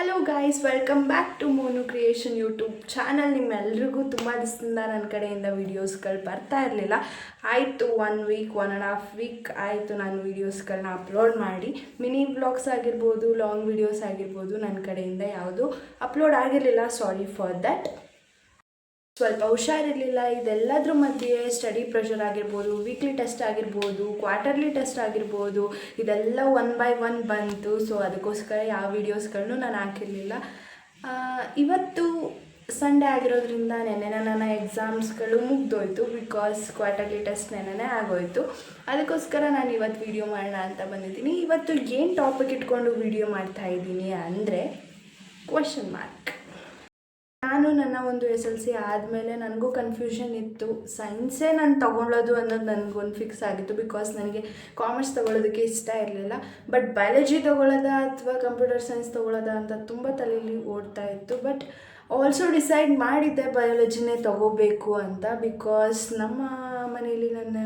Hello guys welcome back to Monu creation YouTube channel ನಿಮ್ಮೆಲ್ರಿಗೂ ತುಂಬ ದಿವಸದಿಂದ ನನ್ನ ಕಡೆಯಿಂದ ವೀಡಿಯೋಸ್ಗಳು ಬರ್ತಾ ಇರಲಿಲ್ಲ. ಆಯಿತು one week one and half week ಆಯಿತು ನಾನು ವೀಡಿಯೋಸ್ಗಳನ್ನ ಅಪ್ಲೋಡ್ ಮಾಡಿ. ಮಿನಿ ಬ್ಲಾಗ್ಸ್ ಆಗಿರ್ಬೋದು ಲಾಂಗ್ ವೀಡಿಯೋಸ್ ಆಗಿರ್ಬೋದು ನನ್ನ ಕಡೆಯಿಂದ ಯಾವುದು ಅಪ್ಲೋಡ್ ಆಗಿರಲಿಲ್ಲ. ಸಾರಿ ಫಾರ್ ದಟ್ ಸ್ವಲ್ಪ ಹುಷಾರಿರಲಿಲ್ಲ, ಇದೆಲ್ಲದ್ರ ಮಧ್ಯೆ ಸ್ಟಡಿ ಪ್ರೆಷರ್ ಆಗಿರ್ಬೋದು ವೀಕ್ಲಿ ಟೆಸ್ಟ್ ಆಗಿರ್ಬೋದು ಕ್ವಾರ್ಟರ್ಲಿ ಟೆಸ್ಟ್ ಆಗಿರ್ಬೋದು, ಇದೆಲ್ಲ ಒನ್ ಬೈ ಒನ್ ಬಂತು. ಸೊ ಅದಕ್ಕೋಸ್ಕರ ಯಾವ ವೀಡಿಯೋಸ್ಗಳನ್ನು ನಾನು ಹಾಕಿರಲಿಲ್ಲ. ಇವತ್ತು ಸಂಡೇ ಆಗಿರೋದ್ರಿಂದ ನೆನ್ನೆ ನನ್ನ ಎಕ್ಸಾಮ್ಸ್ಗಳು ಮುಗ್ದೋಯ್ತು ಬಿಕಾಸ್ ಕ್ವಾರ್ಟರ್ಲಿ ಟೆಸ್ಟ್ ನೆನ್ನೆ ಆಗೋಯ್ತು. ಅದಕ್ಕೋಸ್ಕರ ನಾನು ಇವತ್ತು ವೀಡಿಯೋ ಮಾಡೋಣ ಅಂತ ಬಂದಿದ್ದೀನಿ. ಇವತ್ತು ಏನು ಟಾಪಿಕ್ ಇಟ್ಕೊಂಡು ವೀಡಿಯೋ ಮಾಡ್ತಾ ಇದ್ದೀನಿ ಅಂದರೆ ಕ್ವಶನ್ ಮಾರ್ಕ್ ನಾನು ನನ್ನ ಒಂದು ಎಸ್ ಎಲ್ ಸಿ ಆದಮೇಲೆ ನನಗೂ ಕನ್ಫ್ಯೂಷನ್ ಇತ್ತು. ಸೈನ್ಸೇ ನಾನು ತೊಗೊಳ್ಳೋದು ಅನ್ನೋದು ನನಗೊಂದು ಫಿಕ್ಸ್ ಆಗಿತ್ತು ಬಿಕಾಸ್ ನನಗೆ ಕಾಮರ್ಸ್ ತೊಗೊಳೋದಕ್ಕೆ ಇಷ್ಟ ಇರಲಿಲ್ಲ. ಬಟ್ ಬಯಾಲಜಿ ತೊಗೊಳೋದ ಅಥವಾ ಕಂಪ್ಯೂಟರ್ ಸೈನ್ಸ್ ತೊಗೊಳ್ಳೋದಾ ಅಂತ ತುಂಬ ತಲೆಯಲ್ಲಿ ಓಡ್ತಾ ಇತ್ತು. ಬಟ್ ಆಲ್ಸೋ ಡಿಸೈಡ್ ಮಾಡಿದ್ದೆ ಬಯಾಲಜಿನೇ ತೊಗೋಬೇಕು ಅಂತ ಬಿಕಾಸ್ ನಮ್ಮ ಮನೆಯಲ್ಲಿ ನನ್ನ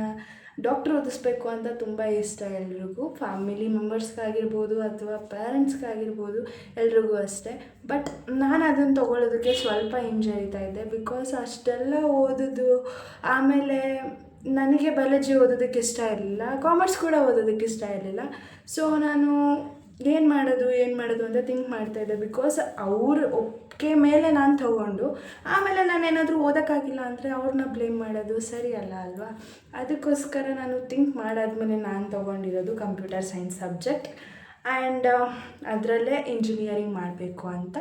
ಡಾಕ್ಟ್ರ್ ಓದಿಸ್ಬೇಕು ಅಂತ ತುಂಬ ಇಷ್ಟ ಎಲ್ರಿಗೂ. ಫ್ಯಾಮಿಲಿ ಮೆಂಬರ್ಸ್ಗಾಗಿರ್ಬೋದು ಅಥವಾ ಪೇರೆಂಟ್ಸ್ಗಾಗಿರ್ಬೋದು ಎಲ್ರಿಗೂ ಅಷ್ಟೇ. ಬಟ್ ನಾನು ಅದನ್ನು ತೊಗೊಳೋದಕ್ಕೆ ಸ್ವಲ್ಪ ಹಿಂಜರಿತಾ ಇದ್ದೆ. ಬಿಕಾಸ್ ಅಷ್ಟೆಲ್ಲ ಓದೋದು, ಆಮೇಲೆ ನನಗೆ ಬಯಾಲಜಿ ಓದೋದಕ್ಕೆ ಇಷ್ಟ ಇರಲಿಲ್ಲ. ಕಾಮರ್ಸ್ ಕೂಡ ಓದೋದಕ್ಕೆ ಇಷ್ಟ ಇರಲಿಲ್ಲ. ಸೊ ನಾನು ಏನು ಮಾಡೋದು ಏನು ಮಾಡೋದು ಅಂತ ಥಿಂಕ್ ಮಾಡ್ತಾಯಿದ್ದೆ ಬಿಕಾಸ್ ಅವ್ರ ಒಪ್ಪಿಗೆ ಮೇಲೆ ನಾನು ತಗೊಂಡು, ಆಮೇಲೆ ನಾನು ಏನಾದರೂ ಓದೋಕ್ಕಾಗಿಲ್ಲ ಅಂದರೆ ಅವ್ರನ್ನ ಬ್ಲೇಮ್ ಮಾಡೋದು ಸರಿ ಅಲ್ಲ ಅಲ್ವಾ? ಅದಕ್ಕೋಸ್ಕರ ನಾನು ಥಿಂಕ್ ಮಾಡಾದ್ಮೇಲೆ ನಾನು ತೊಗೊಂಡಿರೋದು ಕಂಪ್ಯೂಟರ್ ಸೈನ್ಸ್ ಸಬ್ಜೆಕ್ಟ್ ಆ್ಯಂಡ್ ಅದರಲ್ಲೇ ಇಂಜಿನಿಯರಿಂಗ್ ಮಾಡಬೇಕು ಅಂತ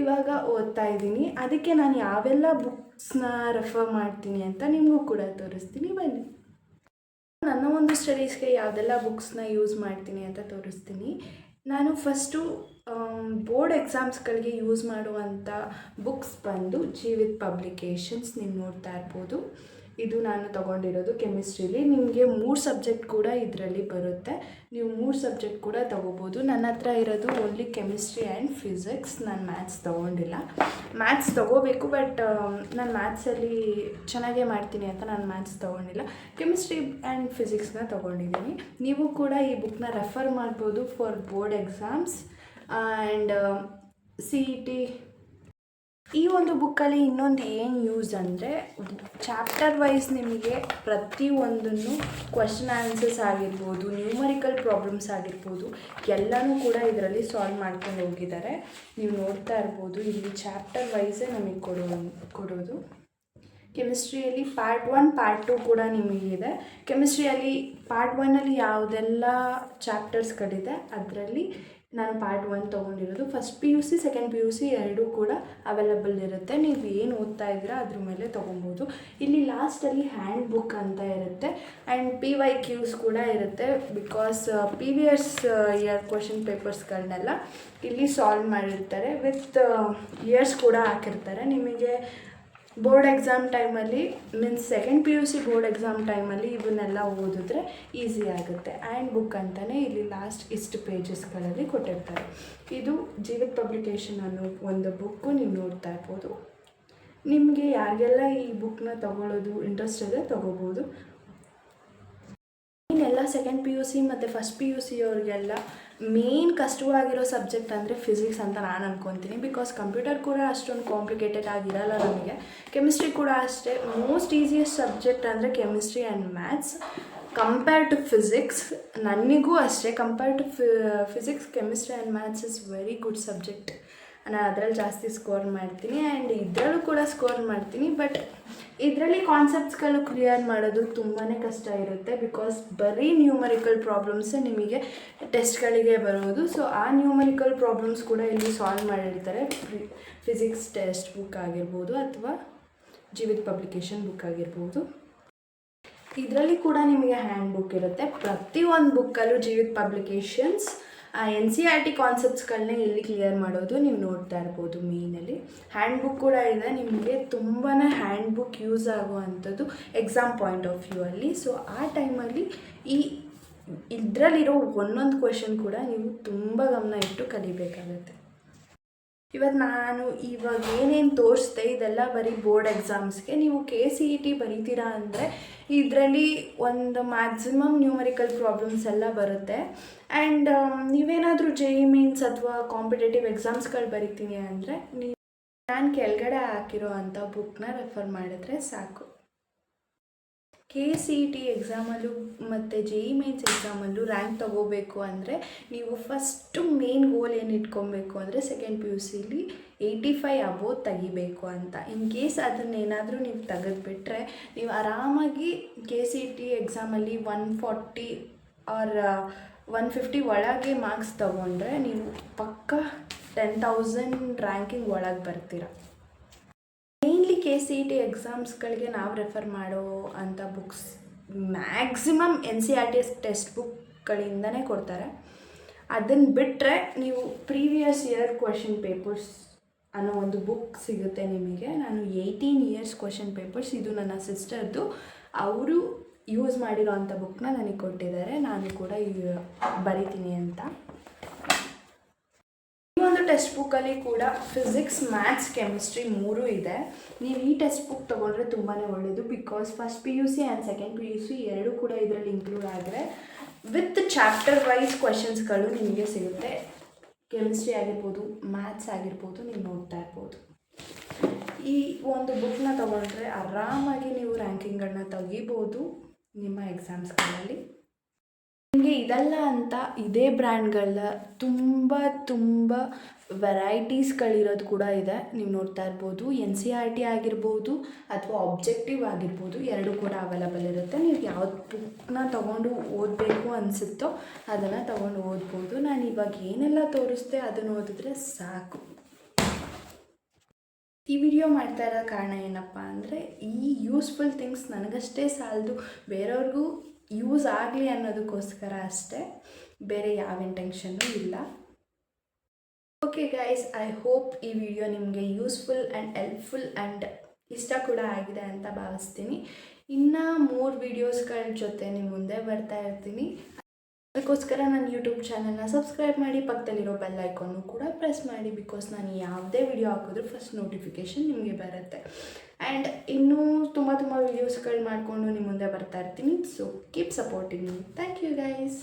ಇವಾಗ ಓದ್ತಾ ಇದ್ದೀನಿ. ಅದಕ್ಕೆ ನಾನು ಯಾವೆಲ್ಲ ಬುಕ್ಸ್ನ ರೆಫರ್ ಮಾಡ್ತೀನಿ ಅಂತ ನಿಮಗೂ ಕೂಡ ತೋರಿಸ್ತೀನಿ. ಬನ್ನಿ. ನನ್ನ ಒಂದು ಸ್ಟಡೀಸ್ಗೆ ಯಾವುದೆಲ್ಲ ಬುಕ್ಸ್ನ ಯೂಸ್ ಮಾಡ್ತೀನಿ ಅಂತ ತೋರಿಸ್ತೀನಿ. ನಾನು ಫಸ್ಟು ಬೋರ್ಡ್ ಎಕ್ಸಾಮ್ಸ್ಗಳಿಗೆ ಯೂಸ್ ಮಾಡುವಂಥ ಬುಕ್ಸ್ ಬಂದು ಜೀವಿತ್ ಪಬ್ಲಿಕೇಶನ್ಸ್ ನೀವು ನೋಡ್ತಾ ಇರ್ಬೋದು. ಇದು ನಾನು ತಗೊಂಡಿರೋದು ಕೆಮಿಸ್ಟ್ರಿಲಿ. ನಿಮಗೆ ಮೂರು ಸಬ್ಜೆಕ್ಟ್ ಕೂಡ ಇದರಲ್ಲಿ ಬರುತ್ತೆ. ನೀವು ಮೂರು ಸಬ್ಜೆಕ್ಟ್ ಕೂಡ ತೊಗೋಬೋದು. ನನ್ನ ಹತ್ರ ಇರೋದು ಓನ್ಲಿ ಕೆಮಿಸ್ಟ್ರಿ ಆ್ಯಂಡ್ ಫಿಸಿಕ್ಸ್ ನಾನು ಮ್ಯಾಥ್ಸ್ ತೊಗೊಂಡಿಲ್ಲ. ಮ್ಯಾಥ್ಸ್ ತೊಗೋಬೇಕು ಬಟ್ ನಾನು ಮ್ಯಾಥ್ಸಲ್ಲಿ ಚೆನ್ನಾಗೇ ಮಾಡ್ತೀನಿ ಅಂತ ನಾನು ಮ್ಯಾಥ್ಸ್ ತೊಗೊಂಡಿಲ್ಲ. ಕೆಮಿಸ್ಟ್ರಿ ಆ್ಯಂಡ್ ಫಿಸಿಕ್ಸ್ನ ತೊಗೊಂಡಿದ್ದೀನಿ. ನೀವು ಕೂಡ ಈ ಬುಕ್ನ ರೆಫರ್ ಮಾಡ್ಬೋದು for board exams and C E T ಈ ಒಂದು ಬುಕ್ಕಲ್ಲಿ ಇನ್ನೊಂದು ಏನು ಯೂಸ್ ಅಂದರೆ ಚಾಪ್ಟರ್ ವೈಸ್ ನಿಮಗೆ ಪ್ರತಿಯೊಂದನ್ನು ಕ್ವಶನ್ ಆನ್ಸರ್ಸ್ ಆಗಿರ್ಬೋದು ನ್ಯೂಮರಿಕಲ್ ಪ್ರಾಬ್ಲಮ್ಸ್ ಆಗಿರ್ಬೋದು, ಎಲ್ಲನೂ ಕೂಡ ಇದರಲ್ಲಿ ಸಾಲ್ವ್ ಮಾಡ್ಕೊಂಡು ಹೋಗಿದ್ದಾರೆ. ನೀವು ನೋಡ್ತಾ ಇರ್ಬೋದು, ಇಲ್ಲಿ ಚಾಪ್ಟರ್ ವೈಸೇ ನಮಗೆ ಕೊಡೋ ಕೊಡೋದು. ಕೆಮಿಸ್ಟ್ರಿಯಲ್ಲಿ ಪಾರ್ಟ್ ಒನ್ ಪಾರ್ಟ್ ಟು ಕೂಡ ನಿಮಗಿದೆ. ಕೆಮಿಸ್ಟ್ರಿಯಲ್ಲಿ ಪಾರ್ಟ್ ಒನ್ನಲ್ಲಿ ಯಾವುದೆಲ್ಲ ಚಾಪ್ಟರ್ಸ್ಗಳಿದೆ ಅದರಲ್ಲಿ ನಾನು part one ತೊಗೊಂಡಿರೋದು. First P U C second P U C ಎರಡೂ ಕೂಡ ಅವೈಲಬಲ್ ಇರುತ್ತೆ. ನೀವು ಏನು ಓದ್ತಾ ಇದ್ದೀರಾ ಅದ್ರ ಮೇಲೆ ತೊಗೊಬೋದು. ಇಲ್ಲಿ ಲಾಸ್ಟಲ್ಲಿ ಹ್ಯಾಂಡ್ ಬುಕ್ ಅಂತ ಇರುತ್ತೆ. ಆ್ಯಂಡ್ ಪಿ ವೈ ಕ್ಯೂಸ್ ಕೂಡ ಇರುತ್ತೆ because previous year question ಪೇಪರ್ಸ್ಗಳನ್ನೆಲ್ಲ ಇಲ್ಲಿ ಸಾಲ್ವ್ ಮಾಡಿರ್ತಾರೆ. ವಿತ್ ಇಯರ್ಸ್ ಕೂಡ ಹಾಕಿರ್ತಾರೆ. ನಿಮಗೆ ಬೋರ್ಡ್ ಎಕ್ಸಾಮ್ ಟೈಮಲ್ಲಿ means second P U C board exam ಟೈಮಲ್ಲಿ ಇವನ್ನೆಲ್ಲ ಓದಿದ್ರೆ ಈಸಿ ಆಗುತ್ತೆ. ಆ್ಯಂಡ್ ಬುಕ್ ಅಂತಲೇ ಇಲ್ಲಿ ಲಾಸ್ಟ್ ಇಷ್ಟು ಪೇಜಸ್ಗಳಲ್ಲಿ ಕೊಟ್ಟಿರ್ತಾರೆ. ಇದು ಜೀವಿತ್ ಪಬ್ಲಿಕೇಶನ್ ಅನ್ನೋ ಒಂದು ಬುಕ್ಕು ನೀವು ನೋಡ್ತಾ ಇರ್ಬೋದು. ನಿಮಗೆ ಯಾರಿಗೆಲ್ಲ ಈ ಬುಕ್ನ ತಗೊಳ್ಳೋದು ಇಂಟ್ರೆಸ್ಟ್ ಇದೆ ತೊಗೋಬೋದು. ಇನ್ನೆಲ್ಲ ಸೆಕೆಂಡ್ ಪಿ ಯು ಸಿ ಮತ್ತು ಫಸ್ಟ್ ಪಿ ಯು ಸಿ ಅವ್ರಿಗೆಲ್ಲ ಮೇನ್ ಕಷ್ಟವಾಗಿರೋ ಸಬ್ಜೆಕ್ಟ್ ಅಂದರೆ ಫಿಸಿಕ್ಸ್ ಅಂತ ನಾನು ಅನ್ಕೊತೀನಿ. ಬಿಕಾಸ್ ಕಂಪ್ಯೂಟರ್ ಕೂಡ ಅಷ್ಟೊಂದು ಕಾಂಪ್ಲಿಕೇಟೆಡ್ ಆಗಿರಲ್ಲ ನಮಗೆ. ಕೆಮಿಸ್ಟ್ರಿ ಕೂಡ ಅಷ್ಟೇ. ಮೋಸ್ಟ್ ಈಸಿಯೆಸ್ಟ್ ಸಬ್ಜೆಕ್ಟ್ ಅಂದರೆ chemistry and maths compare to physics ನನಗೂ ಅಷ್ಟೇ. Compare to physics chemistry and maths is very good subject ನಾನು ಅದರಲ್ಲಿ ಜಾಸ್ತಿ ಸ್ಕೋರ್ ಮಾಡ್ತೀನಿ ಆ್ಯಂಡ್ ಇದರಲ್ಲೂ ಕೂಡ ಸ್ಕೋರ್ ಮಾಡ್ತೀನಿ ಬಟ್ ಇದರಲ್ಲಿ ಕಾನ್ಸೆಪ್ಟ್ಸ್ಗಳು ಕ್ಲಿಯರ್ ಮಾಡೋದು ತುಂಬಾ ಕಷ್ಟ ಇರುತ್ತೆ ಬಿಕಾಸ್ ಬರೀ ನ್ಯೂಮರಿಕಲ್ ಪ್ರಾಬ್ಲಮ್ಸೇ ನಿಮಗೆ ಟೆಸ್ಟ್ಗಳಿಗೆ ಬರೋದು ಸೊ ಆ ನ್ಯೂಮರಿಕಲ್ ಪ್ರಾಬ್ಲಮ್ಸ್ ಕೂಡ ಇಲ್ಲಿ ಸಾಲ್ವ್ ಮಾಡಿರ್ತಾರೆ. ಫಿಸಿಕ್ಸ್ ಟೆಸ್ಟ್ ಬುಕ್ ಆಗಿರ್ಬೋದು ಅಥವಾ ಜೀವಿತ ಪಬ್ಲಿಕೇಶನ್ ಬುಕ್ ಆಗಿರ್ಬೋದು. ಇದರಲ್ಲಿ ಕೂಡ ನಿಮಗೆ ಹ್ಯಾಂಡ್ ಬುಕ್ ಇರುತ್ತೆ. ಒಂದು ಬುಕ್ಕಲ್ಲೂ Jeevith publications N C R T ಕಾನ್ಸೆಪ್ಟ್ಸ್ಗಳನ್ನೇ ಇಲ್ಲಿ ಕ್ಲಿಯರ್ ಮಾಡೋದು ನೀವು ನೋಡ್ತಾ ಇರ್ಬೋದು ಮೇಯ್ನಲ್ಲಿ ಹ್ಯಾಂಡ್ ಬುಕ್ ಕೂಡ ಇದೆ. ನಿಮಗೆ ತುಂಬಾ ಹ್ಯಾಂಡ್ ಬುಕ್ ಯೂಸ್ ಆಗುವಂಥದ್ದು ಎಕ್ಸಾಮ್ ಪಾಯಿಂಟ್ ಆಫ್ ವ್ಯೂ ಅಲ್ಲಿ. ಸೊ ಆ ಟೈಮಲ್ಲಿ ಈ ಇದರಲ್ಲಿರೋ ಒಂದೊಂದು ಕ್ವೆಶನ್ ಕೂಡ ನೀವು ತುಂಬ ಗಮನ ಇಟ್ಟು ಕಲಿಬೇಕಾಗತ್ತೆ. ಇವತ್ತು ನಾನು ಇವಾಗ ಏನೇನು ತೋರಿಸ್ದೆ ಇದೆಲ್ಲ ಬರೀ ಬೋರ್ಡ್ ಎಕ್ಸಾಮ್ಸ್ಗೆ. ನೀವು ಕೆ ಸಿ ಇ ಟಿ ಬರೀತೀರಾ ಅಂದರೆ ಇದರಲ್ಲಿ ಒಂದು ಮ್ಯಾಕ್ಸಿಮಮ್ ನ್ಯೂಮರಿಕಲ್ ಪ್ರಾಬ್ಲಮ್ಸ್ ಎಲ್ಲ ಬರುತ್ತೆ. ಆ್ಯಂಡ್ ನೀವೇನಾದರೂ ಜೆ ಇ ಮೀನ್ಸ್ ಅಥವಾ ಕಾಂಪಿಟೇಟಿವ್ ಎಕ್ಸಾಮ್ಸ್ಗಳು ಬರಿತೀನಿ ಅಂದರೆ ನೀವು ನಾನು ಕೆಳಗಡೆ ಹಾಕಿರೋ ಅಂಥ ಬುಕ್ನ ರೆಫರ್ ಮಾಡಿದ್ರೆ ಸಾಕು. ಕೆ ಸಿ ಇ ಟಿ ಎಕ್ಸಾಮಲ್ಲೂ ಮತ್ತು ಜೆ ಇ ಮೇನ್ಸ್ ಎಕ್ಸಾಮಲ್ಲೂ ರ್ಯಾಂಕ್ ತೊಗೋಬೇಕು ಅಂದರೆ ನೀವು ಫಸ್ಟು ಮೇನ್ ಗೋಲ್ ಏನು ಇಟ್ಕೊಬೇಕು ಅಂದರೆ second P U ಸಿಲಿ eighty five above ತೆಗಿಬೇಕು ಅಂತ. ಇನ್ ಕೇಸ್ ಅದನ್ನೇನಾದರೂ ನೀವು ತೆಗೆದುಬಿಟ್ರೆ ನೀವು ಆರಾಮಾಗಿ ಕೆ ಸಿ ಇ ಟಿ ಎಕ್ಸಾಮಲ್ಲಿ one forty or one fifty ಒಳಗೆ ಮಾರ್ಕ್ಸ್ ತೊಗೊಂಡ್ರೆ ನೀವು ಪಕ್ಕ ಟೆನ್ ತೌಸಂಡ್ ರ್ಯಾಂಕಿಂಗ್ ಒಳಗೆ ಬರ್ತೀರ. ಕೆ ಸಿ ಇ ಟಿ ಎಕ್ಸಾಮ್ಸ್ಗಳಿಗೆ ನಾವು ರೆಫರ್ ಮಾಡೋ ಅಂಥ books maximum N C R T S text ಬುಕ್ಗಳಿಂದನೇ ಕೊಡ್ತಾರೆ. ಅದನ್ನು ಬಿಟ್ಟರೆ ನೀವು ಪ್ರೀವಿಯಸ್ ಇಯರ್ ಕ್ವಶನ್ ಪೇಪರ್ಸ್ ಅನ್ನೋ ಒಂದು ಬುಕ್ ಸಿಗುತ್ತೆ ನಿಮಗೆ. ನಾನು ಏಯ್ಟೀನ್ ಇಯರ್ಸ್ ಕ್ವಶನ್ ಪೇಪರ್ಸ್ ಇದು ನನ್ನ ಸಿಸ್ಟರ್ದು ಅವರು ಯೂಸ್ ಮಾಡಿರೋ ಅಂಥ ಬುಕ್ನ ನನಗೆ ಕೊಟ್ಟಿದ್ದಾರೆ. ನಾನು ಕೂಡ ಬರಿತೀನಿ ಅಂತ. ಟೆಕ್ಸ್ಟ್ ಬುಕ್ಕಲ್ಲಿ ಕೂಡ ಫಿಸಿಕ್ಸ್ ಮ್ಯಾಥ್ಸ್ ಕೆಮಿಸ್ಟ್ರಿ ಮೂರೂ ಇದೆ. ನೀವು ಈ ಟೆಕ್ಸ್ಟ್ ಬುಕ್ ತೊಗೊಂಡ್ರೆ ತುಂಬಾ ಒಳ್ಳೆಯದು because first P U C and second P U C ಎರಡೂ ಕೂಡ ಇದರಲ್ಲಿ ಇನ್ಕ್ಲೂಡ್ ಆದರೆ ವಿತ್ ಚಾಪ್ಟರ್ ವೈಸ್ ಕ್ವೆಶನ್ಸ್ಗಳು ನಿಮಗೆ ಸಿಗುತ್ತೆ. ಕೆಮಿಸ್ಟ್ರಿ ಆಗಿರ್ಬೋದು ಮ್ಯಾಥ್ಸ್ ಆಗಿರ್ಬೋದು, ನೀವು ನೋಡ್ತಾ ಇರ್ಬೋದು. ಈ ಒಂದು ಬುಕ್ನ ತೊಗೊಂಡ್ರೆ ಆರಾಮಾಗಿ ನೀವು ರ್ಯಾಂಕಿಂಗ್ಗಳನ್ನ ತೆಗಿಬೋದು ನಿಮ್ಮ ಎಕ್ಸಾಮ್ಸ್ಗಳಲ್ಲಿ ಇದಲ್ಲ ಅಂತ ಇದೇ ಬ್ರ್ಯಾಂಡ್ಗಳ ತುಂಬ ತುಂಬ ವೆರೈಟೀಸ್ಗಳಿರೋದು ಕೂಡ ಇದೆ. ನೀವು ನೋಡ್ತಾ ಇರ್ಬೋದು, ಎನ್ ಸಿ ಆರ್ ಟಿ ಆಗಿರ್ಬೋದು ಅಥವಾ ಆಬ್ಜೆಕ್ಟಿವ್ ಆಗಿರ್ಬೋದು, ಎರಡು ಕೂಡ ಅವೈಲಬಲ್ ಇರುತ್ತೆ. ನೀವು ಯಾವ್ದು ಬುಕ್ನ ತೊಗೊಂಡು ಓದಬೇಕು ಅನಿಸುತ್ತೋ ಅದನ್ನು ತೊಗೊಂಡು ಓದ್ಬೋದು. ನಾನು ಇವಾಗ ಏನೆಲ್ಲ ತೋರಿಸ್ದೆ ಅದನ್ನು ಓದಿದ್ರೆ ಸಾಕು. ಈ ವಿಡಿಯೋ ಮಾಡ್ತಾ ಇರೋ ಕಾರಣ ಏನಪ್ಪ ಅಂದರೆ, ಈ ಯೂಸ್ಫುಲ್ ಥಿಂಗ್ಸ್ ನನಗಷ್ಟೇ ಸಾಲದು. ಬೇರೆಯವ್ರಿಗೂ ಯೂಸ್ ಆಗಲಿ ಅನ್ನೋದಕ್ಕೋಸ್ಕರ ಅಷ್ಟೇ, ಬೇರೆ ಯಾವ ಇಂಟೆನ್ಷನ್ನು ಇಲ್ಲ. ಓಕೆ ಗೈಸ್ ಐ ಹೋಪ್ ಈ ವಿಡಿಯೋ ನಿಮಗೆ ಯೂಸ್ಫುಲ್ ಆ್ಯಂಡ್ ಹೆಲ್ಪ್ಫುಲ್ ಆ್ಯಂಡ್ ಇಷ್ಟ ಕೂಡ ಆಗಿದೆ ಅಂತ ಭಾವಿಸ್ತೀನಿ. ಇನ್ನು ಮೂರು ವೀಡಿಯೋಸ್ಗಳ ಜೊತೆ ನಿಮ್ಮ ಮುಂದೆ ಬರ್ತಾ ಇರ್ತೀನಿ. ಅದಕ್ಕೋಸ್ಕರ ನನ್ನ ಯೂಟ್ಯೂಬ್ ಚಾನಲ್ನ ಸಬ್ಸ್ಕ್ರೈಬ್ ಮಾಡಿ, ಪಕ್ಕದಲ್ಲಿರೋ ಬೆಲ್ ಐಕಾನು ಕೂಡ ಪ್ರೆಸ್ ಮಾಡಿ ಬಿಕಾಸ್ ನಾನು ಯಾವುದೇ ವಿಡಿಯೋ ಹಾಕಿದ್ರು ಫಸ್ಟ್ ನೋಟಿಫಿಕೇಷನ್ ನಿಮಗೆ ಬರುತ್ತೆ. ಆ್ಯಂಡ್ ಇನ್ನೂ ತುಂಬ ತುಂಬ ವೀಡಿಯೋಸ್ಗಳು ಮಾಡಿಕೊಂಡು ನಿಮ್ಮ ಮುಂದೆ ಬರ್ತಾ ಇರ್ತೀನಿ. So keep supporting thank you guys